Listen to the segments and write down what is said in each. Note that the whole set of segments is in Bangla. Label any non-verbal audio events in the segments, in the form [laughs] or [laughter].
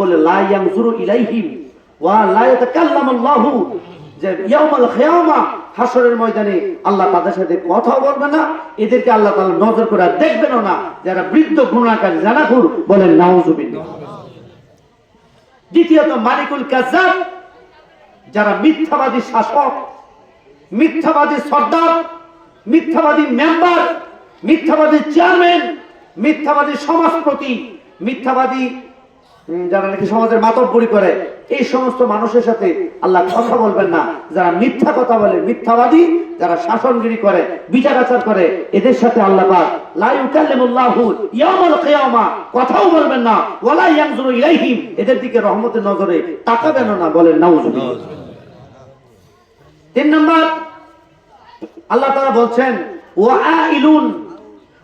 বলে ইলাইহিম ওয়া যে ইয়াউমাল ময়দানে আল্লাহ তাদের সাথে কথা বলবে না। এদেরকে আল্লাহ তাআলা নজর করে আর দেখবেনও না। যারা বৃদ্ধ জানাকুর বলেন নাউজুবিল্লাহ দ্বিতীয়ত, মালিকুল যারা মিথ্যাবাদী শাসক, মিথ্যাবাদী সর্দার, মিথ্যাবাদী মেম্বার, মিথ্যাবাদী চেয়ারম্যান, মিথ্যাবাদী সমাজপতি, মিথ্যাবাদী যারা নাকি সমাজের মাতব্বরি করে, এই সমস্ত মানুষের সাথে আল্লাহ কথা বলবেন না। যারা মিথ্যা কথা বলে, মিথ্যাবাদী, যারা শাসনগিরি করে, বিচার আচার করে, এদের সাথে আল্লাহ পাক কথাও বলবেন না। ওয়ালা ইয়ানজুরু ইলাইহিম, এদের দিকে রহমতের নজরে তাকাবেন না বলেন নাউজুবিল্লাহ তিন নম্বর, আল্লাহ তাআলা বলছেন ওয়াইলুন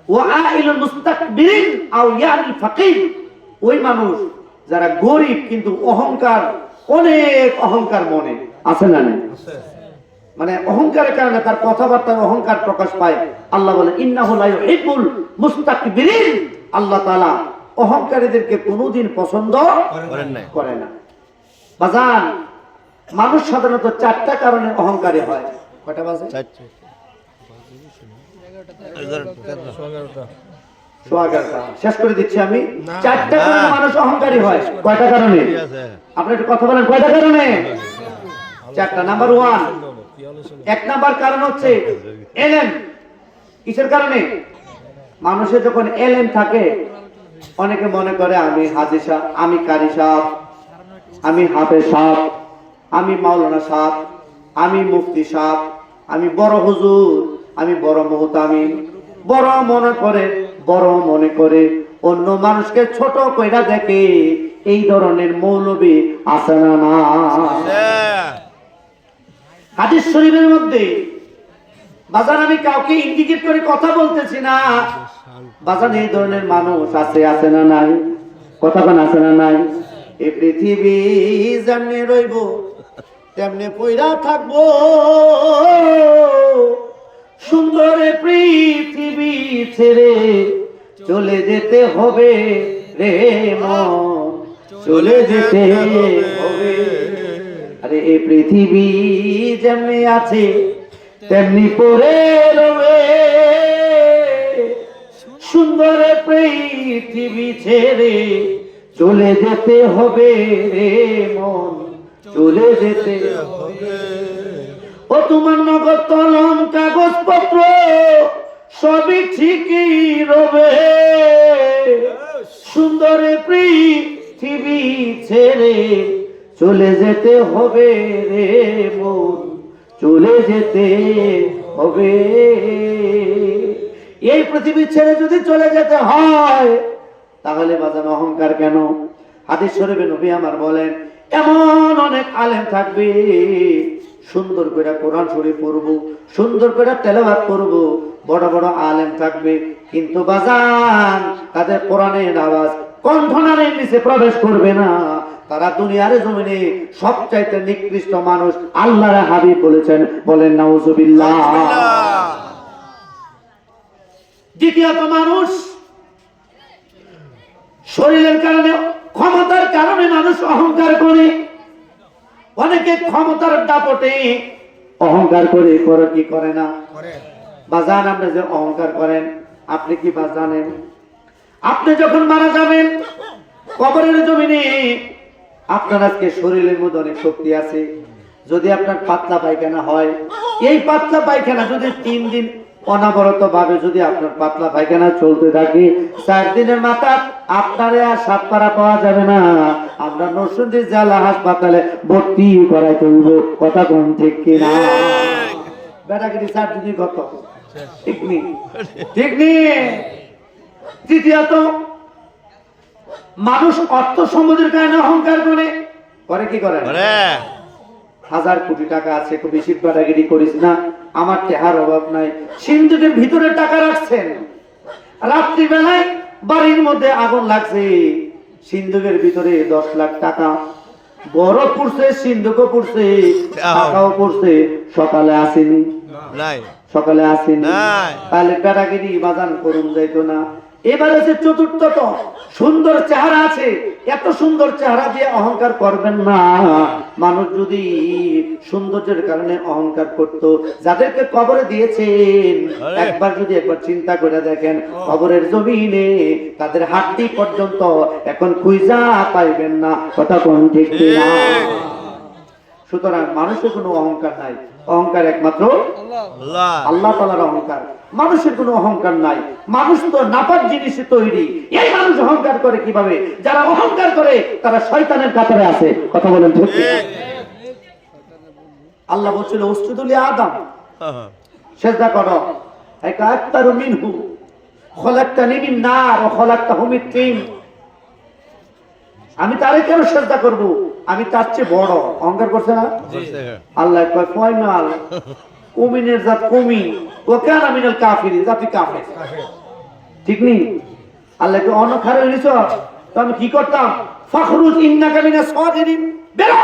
ওয়াইলুন মুস্তাকবিরিন আও ইয়ানিল ফাকির। ওই মানুষ যারা গরিব কিন্তু অহংকার অনেক অহংকার মনে। আছে না নাই? মানে অহংকারের কারণে তার কথাবার্তায় অহংকার প্রকাশ পায়। আল্লাহ বলে ইন্নাহু লা ইউহিব্বুল মুস্তাকবিরিন। আল্লাহ তাআলা অহংকারীদেরকে কোনোদিন পছন্দ করেন করে না। বাজান মানুষ সাধারণত চারটা কারণে অহংকারী হয়। কয়টা বাজে? চারটে। শেষ করে দিচ্ছি আমি। চারটা কারণে মানুষ অহংকারী হয়। কয়টা কারণে? আপনি একটু কথা বলেন কয়টা কারণে? চারটা। Number one. এক নাম্বার কারণ হচ্ছে এলেন। কিসের কারণে? মানুষের যখন এলেন থাকে অনেকে মনে করে আমি হাজি সাহ আমি কারি সাহ আমি হাফেজ সাহ আমি মাওলানা সাহ আমি মুফতি সাহ আমি বড় হুজুর আমি বড় মুহতামি বড় মনে করে বড় মনে করে অন্য মানুষকে ছোট কইরা দেখে এই ধরনের মৌলবী আছে না না। হাদিস শরীফের মধ্যে বাজার আমি কাউকে ইন্ডিকেট করে কথা বলতেছি না। বাজার এই ধরনের মানুষ আছে আছে না নাই? কথা কোন আছে না নাই? এই পৃথিবী যেমনি রইব তেমনি পইরা থাকব। সুন্দর পৃথিবী ছেড়ে চলে যেতে হবে রে মন। চলে যেতে হবে। আরে এই পৃথিবী যেমনি আছে, তেমনি পড়ে রবে। সুন্দর পৃথিবী ছেড়ে চলে যেতে হবে রে মন। চলে যেতে হবে। ও তোমার নগদ কলম কাগজ পত্র সবই ঠিকই রবে। সুন্দর পৃথিবী ছেড়ে চলে যেতে হবে রে মন, চলে যেতে হবে। এই পৃথিবী ছেড়ে যদি চলে যেতে হয়, তাহলে বাজানো অহংকার কেন? হাদিস শরীফে নবী আমার বলেন, এমন অনেক আলেম থাকবে সুন্দর করে কোরআন শরীফ পড়ব, সুন্দর করে তেলাওয়াত করব। বড় বড় আলেম থাকবে, কিন্তু বাজান, তাদের কোরআনের আওয়াজ কণ্ঠনারের নিচে প্রবেশ করবে না। তারা দুনিয়ার জমিনে সবচাইতে নিকৃষ্ট মানুষ আল্লাহর হাবিব বলেছেন, বলেন, নাউজুবিল্লাহ। দ্বিতীয়ত মানুষ, শরীরের কারণে, ক্ষমতার কারণে মানুষ অহংকার করে। অনেকে ক্ষমতার দাপটে অহংকার করে করে কি করে না? বাজান আপনি যে অহংকার করেন আপনি কি বা জানেন আপনি যখন মারা যাবেন কবরের জমিনে আপনার আজকে শরীরের মধ্যে অনেক শক্তি আছে। যদি আপনার পাতলা পায়খানা হয় এই পাতলা পায়খানা যদি তিন দিন অনাবরত ভাবে যদি আপনার পাতলা পায়খানা চলতে থাকে, চার দিনের মাথা আপনারে আর সাত পাড়া পাওয়া যাবে না। আমরা নরসিংদী জেলা হাসপাতালে ভর্তি করাইতে হইব কথা কোন ঠিক কিনা বেটাগিরি চার দিনই কত? ঠিক নেই ঠিক নেই তৃতীয়ত, মানুষ অর্থ সম্পদের কারণে অহংকার করে। করে কি করে। হাজার কোটি টাকা আছে একটু বেশি বাটাগিরি করিস না। আমার টেহার অভাব নাই। সিন্ধুকের ভিতরে টাকা রাখছেন। রাত্রিবেলায় বাড়ির মধ্যে আগুন লাগছে। সিন্ধুকের ভিতরে দশ লাখ টাকা। বড় পড়ছে সিন্ধুকও পড়ছে টাকাও পড়ছে। সকালে আসেনি। সকালে আসেনি। তাহলে বেড়াগিরি বাজান করুন যাইতো না। এবার হচ্ছে চতুর্থত। সুন্দর চেহারা আছে। এত সুন্দর চেহারা দিয়ে অহংকার করবেন না। মানুষ যদি সৌন্দর্যের কারণে অহংকার করত যাদেরকে কবরে দিয়েছেন একবার যদি একবার চিন্তা করে দেখেন কবরের জমিনে তাদের হাড্ডি পর্যন্ত এখন খুঁজা পাইবেন না। কথা কোন? ঠিক? সুতরাং মানুষের কোনো অহংকার নাই। অহংকার একমাত্র আল্লাহ। তালার অহংকার। মানুষের কোনো অহংকার নাই। মানুষ তো নাপাক জিনিসে তৈরি। এই মানুষ অহংকার করে কীভাবে? যারা অহংকার করে তারা শয়তানের কাতারে আছে। কথা বলেন ঠিক আল্লাহ বলছিল উস্তুদুলি আদম। সেজদা করো। একা আক্তারু মিনহু। খলাকতানি মিন নার ও খলাকতাহু মিন তিন আমি তারে কেন সেজদা করব? আমি তার চেয়ে বড়। অহংকার করছে না? আল্লাহ কয় ফয়নাল কুমিনের জাত কুমি। ও কেন মিনাল কাফির জাতি কাফির। ঠিক নেই? আল্লাহকে অনখারে নিছ তো আমি কি করতাম? ফখরুজ ইন্নাকা মিনাস সাদিরিন বেরো!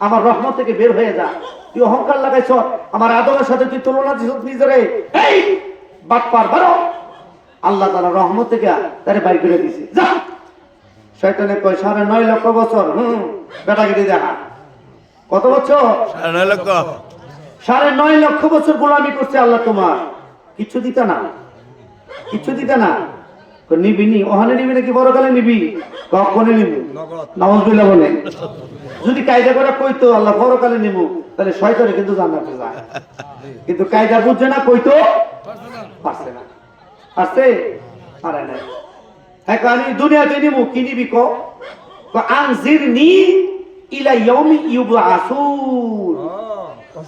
আমার রহমত থেকে বের হয়ে যা। তুই অহংকার লাগাইছ। আমার আদমের সাথে তুই তুলনা দিছ নিজরে। এই বাটপার বারো! আল্লাহ তাআলা রহমত থেকে তারে বাইর করে দিছে। যা! শয়তানে কয় সাড়ে নয় লক্ষ বছর হুম বেটাগিরি দেখা। কত বছর? নয় লক্ষ। সাড়ে নয় লক্ষ বছর গোলামি করছে আল্লাহ তোমার। কিছু দিতে না। কিছু দিতে না। নিবি নি ওখানে নিবি নাকি বড় কালে নিবি? কখনই নিবি। নওয়াজবিল্লাহ বলে যদি কায়দা করে কইতো আল্লাহ বড় কালে নিব তাহলে শয়তানে কিন্তু জান্নাতে যায়। কিন্তু কায়দা বুঝছে না কইতো? পারছে না। পারছে? পারে না হ্যাঁ আমি দুনিয়াতে নিব কি নিবি ক আনজিরনি ইলা ইয়াউমি ইউবআসুন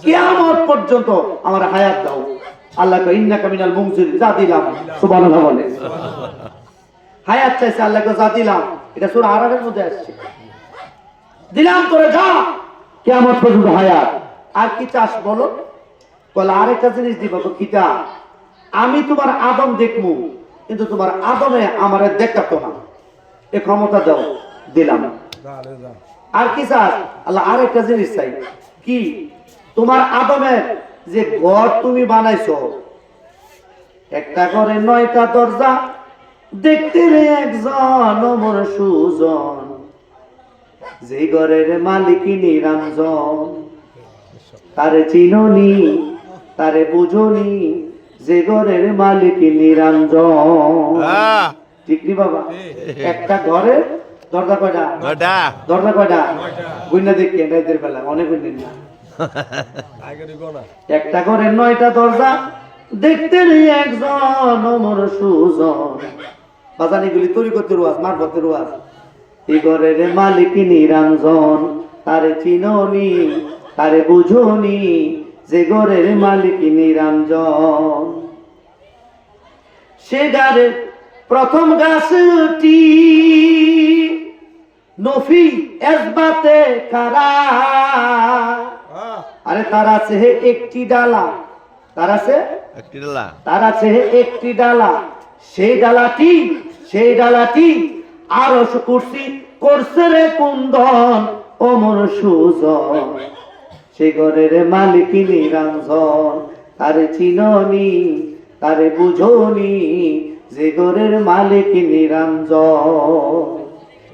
কিয়ামত পর্যন্ত আমার হায়াত দাও আল্লাহ কয় ইন্নাকা মিনাল মুনজির যা দিলাম সুবহানাল্লাহ বলে হায়াত চাইছে আল্লাহকে যা দিলাম এটা সূরা আরাফের মধ্যে আসছে। দিলাম তোরে যা কিয়ামত পর্যন্ত হায়াত আর কি চাস বলো? বলে আরেকটা জিনিস দিব তো কিটা আমি তোমার আদম দেখমু। কিন্তু তোমার আদমে আমারে দেখাতো না। এ ক্ষমতা দাও, দিলাম। আর কি স্যার? আল্লাহ আর একটা জিনিস চাই। কি? তোমার আদমে যে ঘর তুমি বানাইছো, একটা ঘরে নয়টা দরজা, দেখতে রে একজন অমর সুজন। যে ঘরের মালিক নিরঞ্জন, তারে চিননি, তারে বুঝনি যে ঘরের মালিক নিরঞ্জন। ঠিক নি বাবা? একটা ঘরে দরজা কয়টা? দরজা কয়টা? গুইনা দেখি রাইতের বেলা অনেক গুইনেন না। একটা ঘরে নয়টা দরজা দেখতে নেই একজন অমর সুজন। বাজানি গুলি তৈরি করতে রোয়াজ মার করতে রোয়াজ। এই ঘরের মালিক নিরঞ্জন তারে চিননি তারে বুঝনি যে ঘরের মালিক নিরঞ্জন। সে গারের প্রথম গাছটি নফি এসবাতে কারা? আরে তার আছে একটি ডালা। তার আছে? একটি ডালা। তার আছে একটি ডালা। সেই ডালাটি সেই ডালাটি আরও কুর্সি করছে রে কুন্দন অমর সুজন। সে ঘরের মালিক নিরঞ্জন তারে চিননি তারে বুঝনি যে ঘরের মালিক নিরঞ্জন।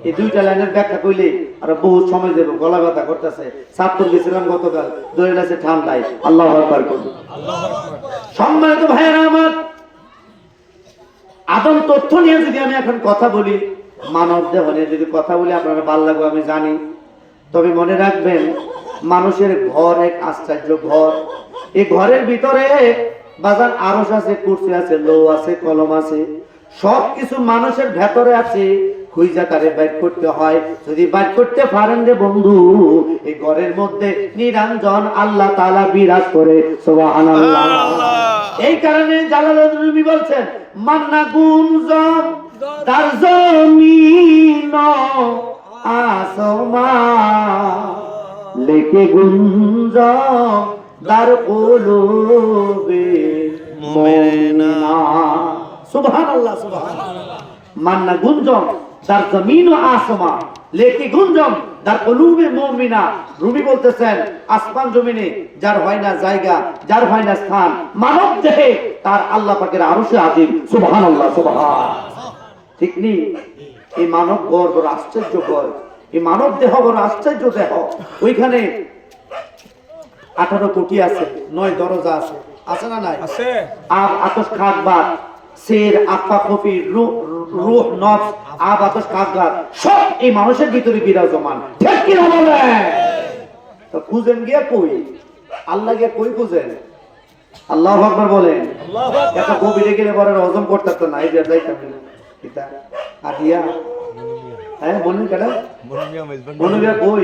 এই দুইটা লাইনের ব্যাখ্যা কইলে আর বহুত সময় দেবো গলা ব্যথা করতেছে। ছাত্র গেছিলাম গতকাল দৌড়ে আছে ঠান্ডায়। আল্লাহ আকবার করুন সম্মানিত ভাইয়েরা আমার, আদম তথ্য নিয়ে যদি আমি এখন কথা বলি, মানব দেহ নিয়ে যদি কথা বলি, আপনারা ভালো লাগবে, আমি জানি। তবে মনে রাখবেন, মানুষের ঘর এক আশ্চর্য ঘর। এই ঘরের ভিতরে বাজার আরস আছে কুর্সি আছে লো আছে কলম আছে সব কিছু মানুষের ভেতরে আছে। খুঁজা তারে বাইর করতে হয়। যদি বাইর করতে পারেন রে বন্ধু এই ঘরের মধ্যে নিরঞ্জন আল্লাহ তাআলা বিরাজ করে এই কারণে রুমি বলছেন মান্না গুঞ্জন তার জমিন আসমা লেকে গুঞ্জ তার কলবে মুমিনা সুবহানাল্লাহ সুবহানাল্লাহ। মান্না গুঞ্জন তার জমিন ও আসমা লেকি গুঞ্জম যার কলুবে মুমিনা। রুমি বলতেছেন আসমান জমিনে যার হয় না জায়গা যার হয় না স্থান মানব দেহে তার আল্লাহ পাকের আরশে আজিম। সুবহানাল্লাহ সুবহান ঠিক নেই? এই মানব গড় বড় আশ্চর্য গড় এই মানব দেহ বড় আশ্চর্য দেহ। ওইখানে আঠারো কোটি আছে নয় দরজা আছে। আছে না নাই? আছে। আব আতস খাকবার শের আপ্পা কপি রুহ নফস আব আতস খাকবার সব এই মানুষের ভিতরে বিরাজমান ঠিক কি না বলে তো খুঁজেন গিয়ে কই? আল্লাহ গিয়ে কই খুঁজেন? আল্লাহ আকবার বলেন। এত গভীরে গেলে পরে হজম করতে না এই যে যাইতাম না। কিতা? আদিয়া হ্যাঁ বলুন কেন মনুবিয়া কই?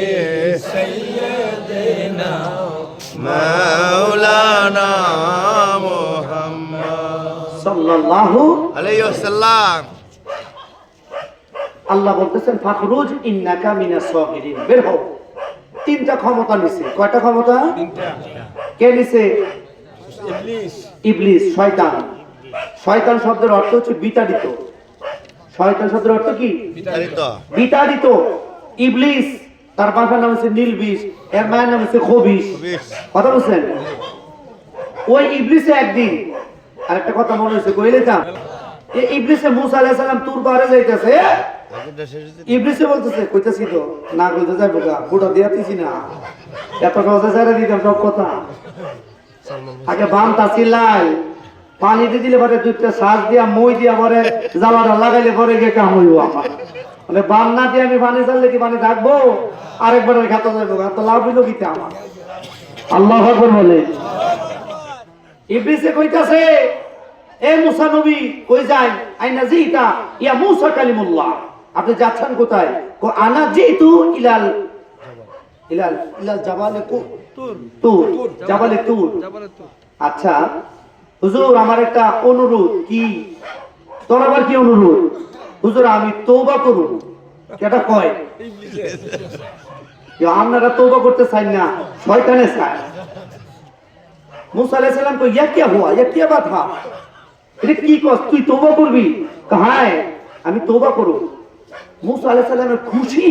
সাল্লাল্লাহু আলাইহি ওয়াসাল্লাম। আল্লাহ বলতেছেন ফাখরুজ ইন্নাকা মিনাস সাগিরিন। বের হও। তিনটা ক্ষমতা নিছে। কয়টা ক্ষমতা? তিনটা। কে নিছে? ইবলিস। ইবলিস শয়তান। শয়তান শব্দের অর্থ হচ্ছে বিতাড়িত। শয়তান শব্দের অর্থ কি? বিতাড়িত। বিতাড়িত। ইবলিস তার বাবার নাম হচ্ছে নীলবিষ এর মায়ের নাম হচ্ছে খবিস কথা বলছেন? ওই ইবলিসে একদিন, আরেকটা কথা মনে হয়েছে, কইলে যাম এই ইবলিসে মুসা আলাইহিস সালাম তুর পারে যাইতেছে ইবলিসে বলতেছে, কইতাছি তো, না কইতে যাইবো গা বুড়া দিয়াতিছি না। এত সহজে ছেড়ে দিতাম সব কথা। আগে বামটা চিল্লাই পানি দিয়ে দিলে পরে দুইটা শ্বাস দিয়া, মই দিয়া পরে জ্বালাটা লাগাইলে পরে গিয়ে কাম হইব আমার। মানে বাম না দিয়ে আমি পানি চাললে কি পানি থাকব? আরেকবার খাতা যাইবো গা তো লাভ হইল কিতে আমার? আল্লাহ বলে। ইবলিসে কইতাছে এ মুসা নবী কই যাই? আইনা জিতা? ইয়া মুসা কালিমুল্লাহ। আপনি যাচ্ছেন কোথায়? কো আনা জিতু ইলাল ইলাল ইলাল জাবালে কু তুর। তুর জাবালে তুর। আচ্ছা হুজুর আমার একটা অনুরোধ কি? তোর আবার কি অনুরোধ? হুজুর আমি তৌবা করুন। এটা কয়? আপনারা তৌবা করতে চাই না শয়তানে চায়। মুসা আলাইহিস সালাম কো ইয়া কি হুয়া? ইয়া কি এটা কস? তুই তৌবা করবি? কাহায়? আমি তৌবা করব। মুসা আলাইহিস সালামের খুশি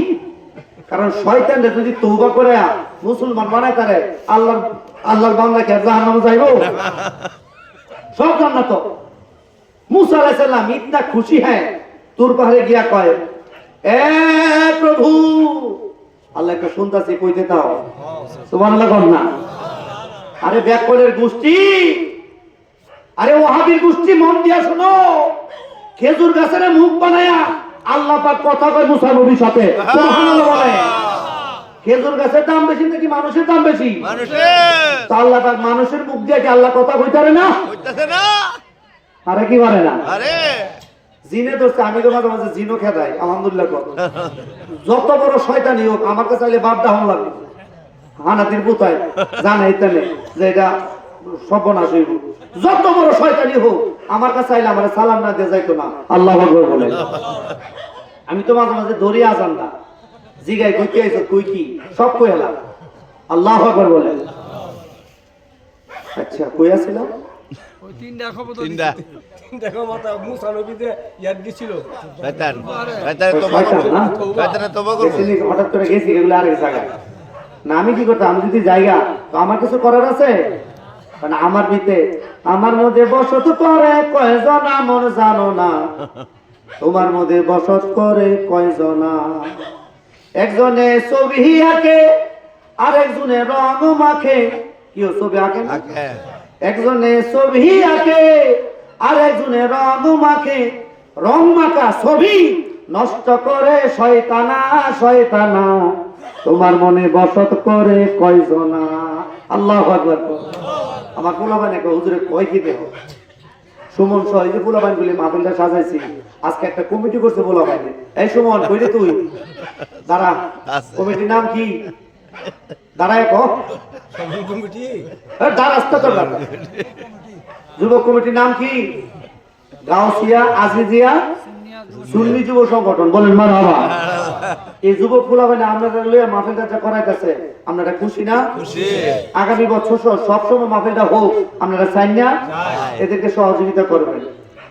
কারণ শয়তান যদি তৌবা করে মুসলমান বানায় করে আল্লাহর আল্লাহর বান্দাকে জাহান্নামে যাইবো? সব জান্নাত। মুসা আলাইহিস সালাম ইতনা খুশি হ্যায় তুর পাহাড়ে গিয়া কয় এ প্রভু আল্লাহ একটা শুনতাছি কইতে দাও। সুবহানাল্লাহ কর না। আরে ব্যাকলের গোষ্ঠী। আরে ওহাবির গোষ্ঠী মন দিয়া শোনো। খেজুর গাছের মুখ বানায়া আল্লাহ পাক কথা কয় মুসা নবীর সাথে। বলে। খেজুর গাছের দাম বেশি নাকি মানুষের দাম বেশি? আল্লাহ পাক মানুষের মুখ দিয়ে কি আল্লাহ কথা কইতারে না? আরে কি পারে না? আরে। জিনে ধরছে আমি তো মাঝে মাঝে জিনও খেদাই আলহামদুলিল্লাহ যত বড় শয়তানি হোক আমার কাছে চাইলে বাদ দাহন লাগবে। হানাতির পুতায় জানে ইতালে যে এটা সর্বনাশ হইব। যত বড় শয়তানি হোক আমার কাছে চাইলে আমার সালাম না দিয়ে যাইতো না। আল্লাহ বলে। আমি তো মাঝে মাঝে ধরে আসান না। জিগাই কই কি আইছো কই কি? সব কই এলাম আল্লাহ আকবার বলে। আচ্ছা কই নি, হঠাৎ করে গেছি এগুলো আরেক জায়গায়। না আমি কি করতাম? আমি যদি জায়গা তো আমার কিছু করার আছে? মানে আমার ভিতে আমার মধ্যে বসত করে কয়জন আমন জানো না? তোমার মধ্যে বসত করে কয়জনা? একজনে ছবি আঁকে আর একজনে রং মাখে। কি ছবি আঁকে না? হ্যাঁ। একজনে ছবি আঁকে আর একজনে রং মাখে। রং মাখা ছবি নষ্ট করে শয়তানা শয়তানা। তোমার মনে বসত করে কয়জনা আল্লাহ আকবার। আমার পোলা মানে হুজুরে কয় কি দেহ সুমন সহ এই যে পোলাবাইন গুলি মাহফিলটা সাজাইছি আজকে একটা কমিটি করছে পোলাবাইন। এই সুমন কইলে তুই? দাঁড়া কমিটির নাম কি? দাঁড়ায় কো কমিটি? দাঁড়াস তো তোর দাঁড়া। যুবক কমিটির নাম কি? গাউসিয়া আজিজিয়া সুন্নি যুব সংগঠন বলেন মার বাবা [laughs] এই যুবক পোলাবাইন আপনারা লইয়া মাহফিলটা যা করাইতেছে আপনারা খুশি না? খুশি। আগামী বছর মাহফিলটা হোক আপনারা চাই না? এদেরকে সহযোগিতা করবেন।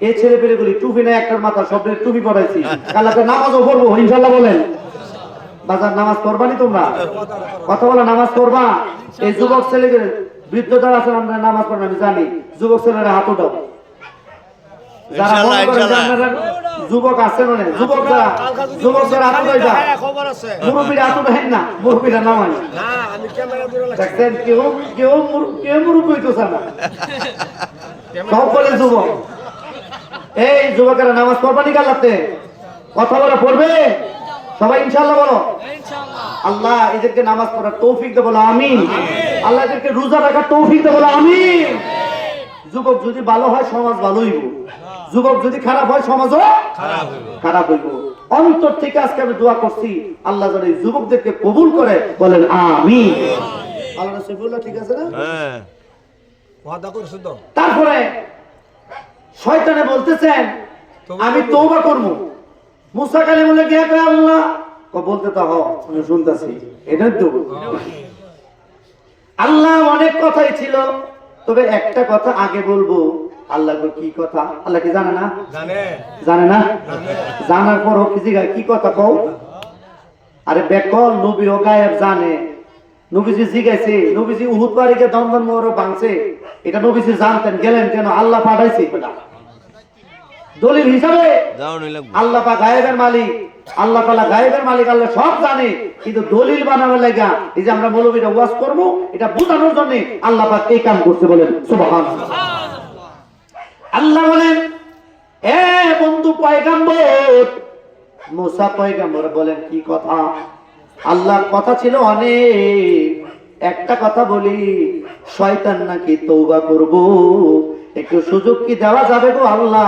এই ছেলে পেলেগুলি টুপি না একটার মাথা সবের টুপি পড়াইছি [laughs] নামাজও পড়ব ইনশাল্লাহ বলেন। বাজার নামাজ পড়বানি তোমরা? কথা বলা নামাজ পড়বা? এই যুবক ছেলেদের বৃদ্ধ যারা আছেন আমরা নামাজ পড়েন আমি জানি। যুবক ছেলেরা হাত উঠাও। যারা মনে যুবক আছেন অনেক যুবক যারা যুবক যারা হাত উঠাইবা খবর আছে। মুরব্বীরা হাত উঠাইন না মুরব্বীরা নামাই না আমি ক্যামেরা দূরে লাগছি দেখছেন কেউ কেউ মুর- কেউ মুরব্বী হইতেছে না। সব বলে যুবক। এই যুবকেরা নামাজ পড়বানি গালাতে কথা বলে পড়বে? সবাই ইনশাল্লাহ বলো। আল্লাহ এদেরকে নামাজ পড়ার তৌফিক দে বলো আমিন। আল্লাহ এদেরকে রোজা রাখার তৌফিক দে বলো আমিন। যুবক যদি ভালো হয় সমাজ ভালো হইব। যুবক যদি খারাপ হয় সমাজও খারাপ হইব। অন্তর থেকে আজকে আমি দোয়া করছি আল্লাহ যেন এই যুবকদেরকে কবুল করে বলেন আমিন। আল্লাহ সফিউল্লাহ ঠিক আছে না? হ্যাঁ। ওয়াদা করছ তো? তারপরে শয়তানে বলতেছেন আমি তৌবা করব। মুসা কয় আল্লাহ বলতে তো আমি শুনতেছি। এটাই তো। আল্লাহ অনেক কথাই ছিল। তবে একটা কথা আগে বলব। আল্লাহ কি কথা? আল্লাহ কি জানে না? জানে। না? জানার পর কি জিগায়? কি কথা কও? আরে বেকল নবী ও গায়েব জানে। নবীজি জিগাইছে নবীজি উহুদ পাহাড়িকে দমদম মোহর ভাঙছে। এটা নবীজি জানতেন গেলেন কেন? আল্লাহ পাঠাইছে। দলিল হিসাবে আল্লাহ পা গায়েবের মালিক আল্লাহ তালা গায়েবের মালিক আল্লাহ সব জানে। কিন্তু দলিল বানানোর লাগা এই যে আমরা মৌলবীরা ওয়াজ করব এটা বোঝানোর জন্য আল্লাহ পাক এই কাম করছে বলেন সুবহান আল্লাহ বলেন এ বন্ধু পয়গাম্বর। মুসা পয়গাম্বর বলেন কি কথা? আল্লাহর কথা ছিল অনেক। একটা কথা বলি শয়তান নাকি তৌবা করব? একটু সুযোগ কি দেওয়া যাবে গো আল্লাহ?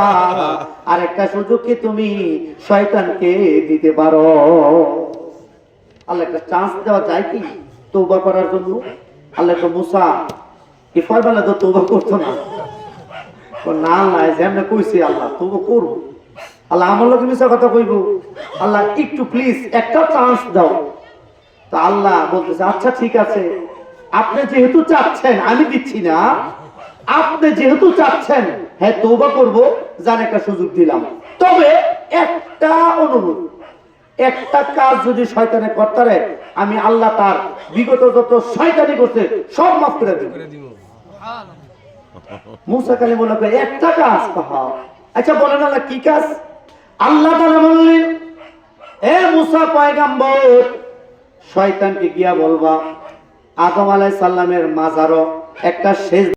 আর একটা সুযোগ কি তুমি শয়তানকে দিতে পারো? আল্লাহ একটা চান্স দেওয়া যায় কি তৌবা করার জন্য? আল্লাহ তো মুসা কি ফয়বালা তো তৌবা করতো না? না আল্লাহ যেমন কইছি আল্লাহ তবু করব আল্লাহ আমার লোক মিশা কথা কইব? আল্লাহ একটু প্লিজ একটা চান্স দাও। তো আল্লাহ বলতেছে আচ্ছা ঠিক আছে। আপনি যেহেতু চাচ্ছেন আমি দিচ্ছি না। আপনি যেহেতু চাচ্ছেন হ্যাঁ তৌবা করব জান একটা সুযোগ দিলাম। তবে একটা অনুরোধ একটা কাজ যদি শয়তানে করতে আমি আল্লাহ তার বিগত যত শয়তানি করছে সব মাফ করে দেব। মুসা কালী বলে কয়, একটা কাজ আচ্ছা বলেন আল্লাহ কি কাজ? আল্লাহ তাআলা বললেন এ মুসা পয়গাম্বর শয়তানকে গিয়া বলবা আদম আলাইহিস সালামের মাজারও একটা শেষ